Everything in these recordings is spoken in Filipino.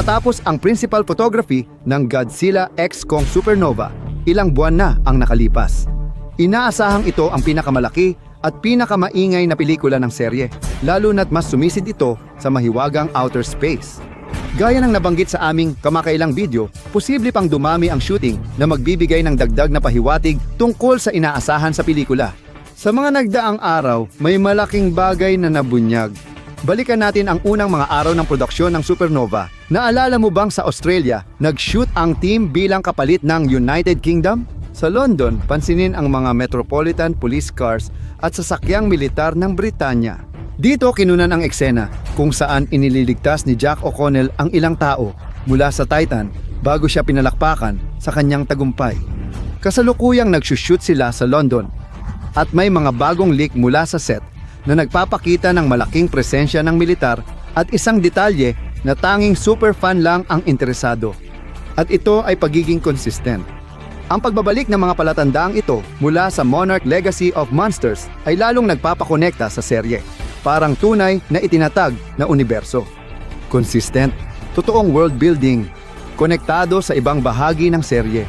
Natapos ang principal photography ng Godzilla X Kong Supernova. Ilang buwan na ang nakalipas. Inaasahang ito ang pinakamalaki at pinakamaingay na pelikula ng serye, lalo na't mas sumisid ito sa mahiwagang outer space. Gaya ng nabanggit sa aming kamakailang video, posible pang dumami ang shooting na magbibigay ng dagdag na pahiwatig tungkol sa inaasahan sa pelikula. Sa mga nagdaang araw, may malaking bagay na nabunyag. Balikan natin ang unang mga araw ng produksyon ng Supernova. Naalala mo bang sa Australia, nag-shoot ang team bilang kapalit ng United Kingdom? Sa London, pansinin ang mga Metropolitan Police Cars at sasakyang militar ng Britanya. Dito kinunan ang eksena kung saan inililigtas ni Jack O'Connell ang ilang tao mula sa Titan bago siya pinalakpakan sa kanyang tagumpay. Kasalukuyang nagsushoot sila sa London at may mga bagong leak mula sa set na nagpapakita ng malaking presensya ng militar at isang detalye na tanging super fan lang ang interesado. At ito ay pagiging consistent. Ang pagbabalik ng mga palatandaang ito mula sa Monarch Legacy of Monsters ay lalong nagpapakonekta sa serye. Parang tunay na itinatag na universo. Consistent, totoong world building, konektado sa ibang bahagi ng serye.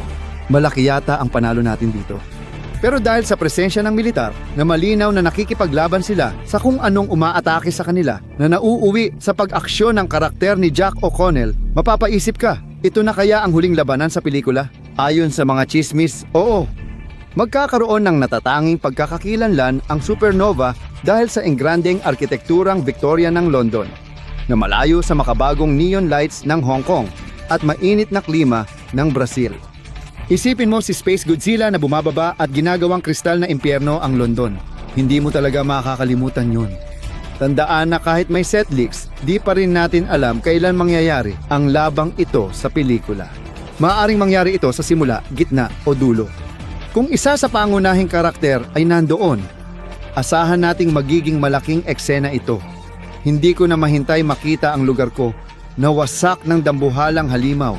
Malaki yata ang panalo natin dito. Pero dahil sa presensya ng militar na malinaw na nakikipaglaban sila sa kung anong umaatake sa kanila na nauuwi sa pag-aksyon ng karakter ni Jack O'Connell, mapapaisip ka, ito na kaya ang huling labanan sa pelikula? Ayon sa mga chismis, oo. Magkakaroon ng natatanging pagkakakilanlan ang supernova dahil sa engranding arkitekturang Victoria ng London na malayo sa makabagong neon lights ng Hong Kong at mainit na klima ng Brazil. Isipin mo si Space Godzilla na bumababa at ginagawang kristal na impyerno ang London. Hindi mo talaga makakalimutan yun. Tandaan na kahit may set leaks, di pa rin natin alam kailan mangyayari ang labang ito sa pelikula. Maaring mangyari ito sa simula, gitna o dulo. Kung isa sa pangunahing karakter ay nandoon, asahan nating magiging malaking eksena ito. Hindi ko na mahintay makita ang lugar ko na wasak ng dambuhalang halimaw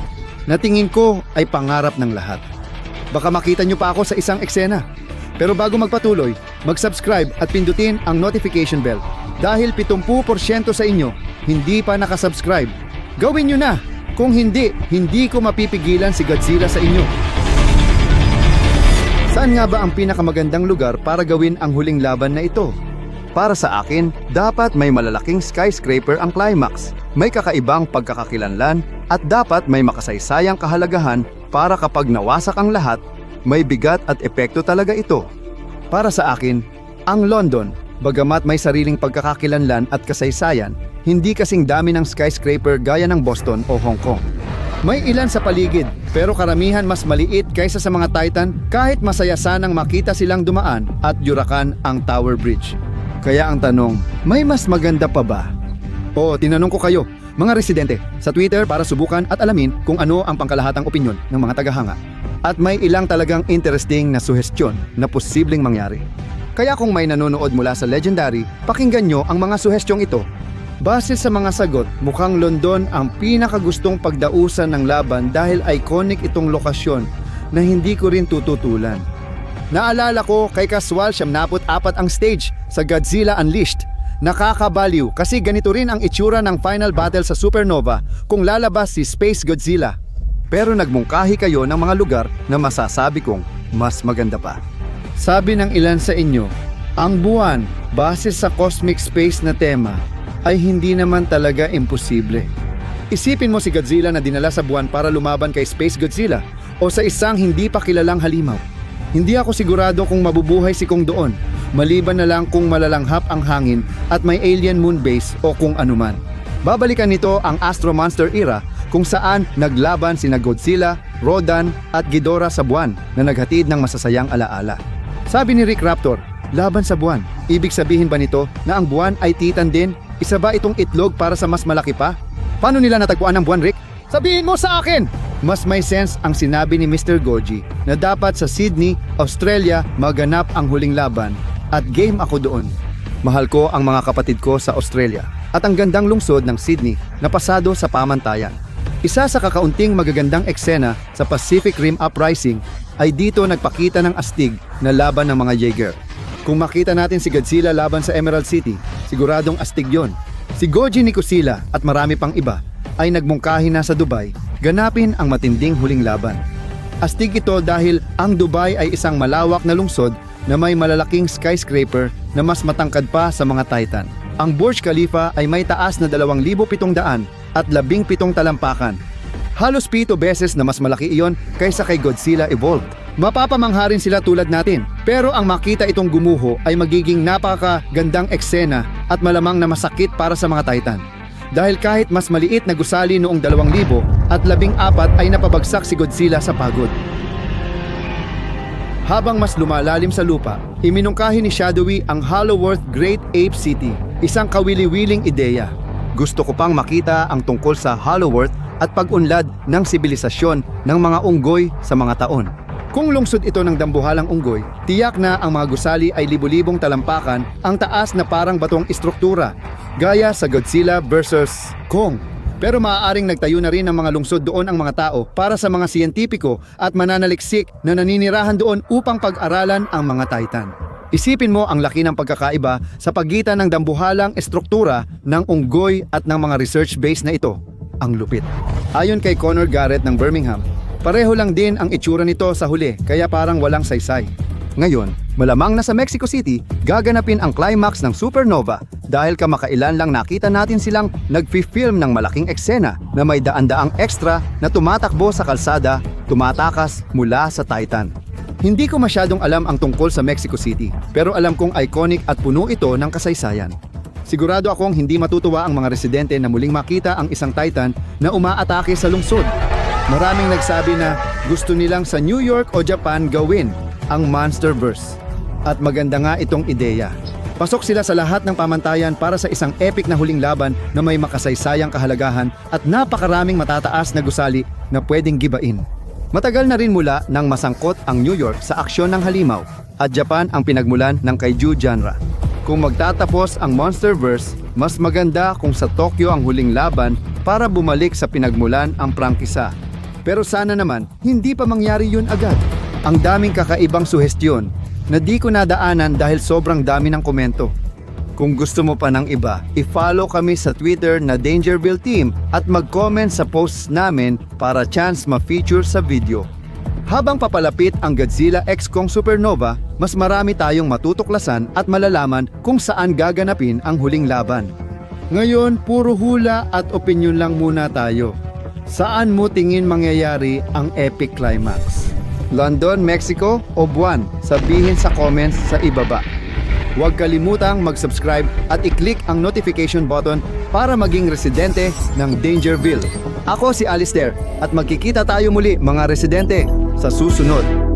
na tingin ko ay pangarap ng lahat. Baka makita nyo pa ako sa isang eksena. Pero bago magpatuloy, mag-subscribe at pindutin ang notification bell dahil 70% sa inyo hindi pa nakasubscribe. Gawin nyo na! Kung hindi, hindi ko mapipigilan si Godzilla sa inyo. Saan nga ba ang pinakamagandang lugar para gawin ang huling laban na ito? Para sa akin, dapat may malalaking skyscraper ang climax, may kakaibang pagkakakilanlan at dapat may makasaysayang kahalagahan para kapag nawasak ang lahat, may bigat at epekto talaga ito. Para sa akin, ang London, bagamat may sariling pagkakakilanlan at kasaysayan, hindi kasing dami ng skyscraper gaya ng Boston o Hong Kong. May ilan sa paligid, pero karamihan mas maliit kaysa sa mga Titan kahit masaya sanang makita silang dumaan at yurakan ang Tower Bridge. Kaya ang tanong, may mas maganda pa ba? O tinanong ko kayo, mga residente, sa Twitter para subukan at alamin kung ano ang pangkalahatang opinyon ng mga tagahanga. At may ilang talagang interesting na suhestyon na posibleng mangyari. Kaya kung may nanonood mula sa Legendary, pakinggan nyo ang mga suhestyong ito. Base sa mga sagot, mukhang London ang pinakagustong pagdausan ng laban dahil iconic itong lokasyon na hindi ko rin tututulan. Naalala ko kay Kaswal siyam naput apat ang stage sa Godzilla Unleashed. Nakakabaliw kasi ganito rin ang itsura ng final battle sa Supernova kung lalabas si Space Godzilla. Pero nagmungkahi kayo ng mga lugar na masasabi kong mas maganda pa. Sabi ng ilan sa inyo, ang buwan base sa cosmic space na tema ay hindi naman talaga imposible. Isipin mo si Godzilla na dinala sa buwan para lumaban kay Space Godzilla o sa isang hindi pa kilalang halimaw. Hindi ako sigurado kung mabubuhay si Kong doon, maliban na lang kung malalanghap ang hangin at may alien moon base o kung anuman. Babalikan nito ang Astro Monster era kung saan naglaban sina Godzilla, Rodan at Ghidorah sa buwan na naghatid ng masasayang alaala. Sabi ni Rick Raptor, laban sa buwan. Ibig sabihin ba nito na ang buwan ay titan din? Isa ba itong itlog para sa mas malaki pa? Paano nila natagpuan ang buwan, Rick? Sabihin mo sa akin! Mas may sense ang sinabi ni Mr. Goji na dapat sa Sydney, Australia maganap ang huling laban at game ako doon. Mahal ko ang mga kapatid ko sa Australia at ang gandang lungsod ng Sydney na pasado sa pamantayan. Isa sa kakaunting magagandang eksena sa Pacific Rim Uprising ay dito nagpakita ng astig na laban ng mga Jaeger. Kung makita natin si Godzilla laban sa Emerald City, siguradong astig yon. Si Goji Nikusila at marami pang iba ay nagmungkahi na sa Dubai, ganapin ang matinding huling laban. Astig ito dahil ang Dubai ay isang malawak na lungsod na may malalaking skyscraper na mas matangkad pa sa mga Titan. Ang Burj Khalifa ay may taas na 2,700 at 17 talampakan. Halos pito beses na mas malaki iyon kaysa kay Godzilla Evolved. Mapapamangha rin sila tulad natin, pero ang makita itong gumuho ay magiging napakagandang eksena at malamang na masakit para sa mga Titan. Dahil kahit mas maliit na gusali noong 2000 at 14 ay napabagsak si Godzilla sa pagod. Habang mas lumalalim sa lupa, iminungkahi ni Shadowy ang Hollowworth Great Ape City, isang kawili-wiling ideya. Gusto ko pang makita ang tungkol sa Hollowworth at pag-unlad ng sibilisasyon ng mga unggoy sa mga taon. Kung lungsod ito ng dambuhalang unggoy, tiyak na ang mga gusali ay libu-libong talampakan ang taas na parang batong istruktura, gaya sa Godzilla vs. Kong. Pero maaaring nagtayo na rin ng mga lungsod doon ang mga tao para sa mga siyentipiko at mananaliksik na naninirahan doon upang pag-aralan ang mga Titan. Isipin mo ang laki ng pagkakaiba sa pagitan ng dambuhalang estruktura ng unggoy at ng mga research base na ito. Ang lupit. Ayon kay Connor Garrett ng Birmingham, pareho lang din ang itsura nito sa huli kaya parang walang saysay. Ngayon, malamang na sa Mexico City, gaganapin ang climax ng supernova dahil kamakailan lang nakita natin silang nagfi-film ng malaking eksena na may daan-daang extra na tumatakbo sa kalsada, tumatakas mula sa Titan. Hindi ko masyadong alam ang tungkol sa Mexico City, pero alam kong iconic at puno ito ng kasaysayan. Sigurado akong hindi matutuwa ang mga residente na muling makita ang isang Titan na umaatake sa lungsod. Maraming nagsabi na gusto nilang sa New York o Japan gawin ang Monsterverse. At maganda nga itong ideya. Pasok sila sa lahat ng pamantayan para sa isang epic na huling laban na may makasaysayang kahalagahan at napakaraming matataas na gusali na pwedeng gibain. Matagal na rin mula nang masangkot ang New York sa aksyon ng halimaw at Japan ang pinagmulan ng kaiju genre. Kung magtatapos ang Monsterverse, mas maganda kung sa Tokyo ang huling laban para bumalik sa pinagmulan ang prangkisa. Pero sana naman, hindi pa mangyari yun agad. Ang daming kakaibang suhestyon na di ko nadaanan dahil sobrang dami ng komento. Kung gusto mo pa ng iba, i-follow kami sa Twitter na Dangerville Team at mag-comment sa posts namin para chance ma-feature sa video. Habang papalapit ang Godzilla X Kong Supernova, mas marami tayong matutuklasan at malalaman kung saan gaganapin ang huling laban. Ngayon, puro hula at opinion lang muna tayo. Saan mo tingin mangyayari ang epic climax? London, Mexico o Buwan? Sabihin sa comments sa ibaba. Huwag kalimutang mag-subscribe at i-click ang notification button para maging residente ng Dangerville. Ako si Alistair at magkikita tayo muli mga residente sa susunod.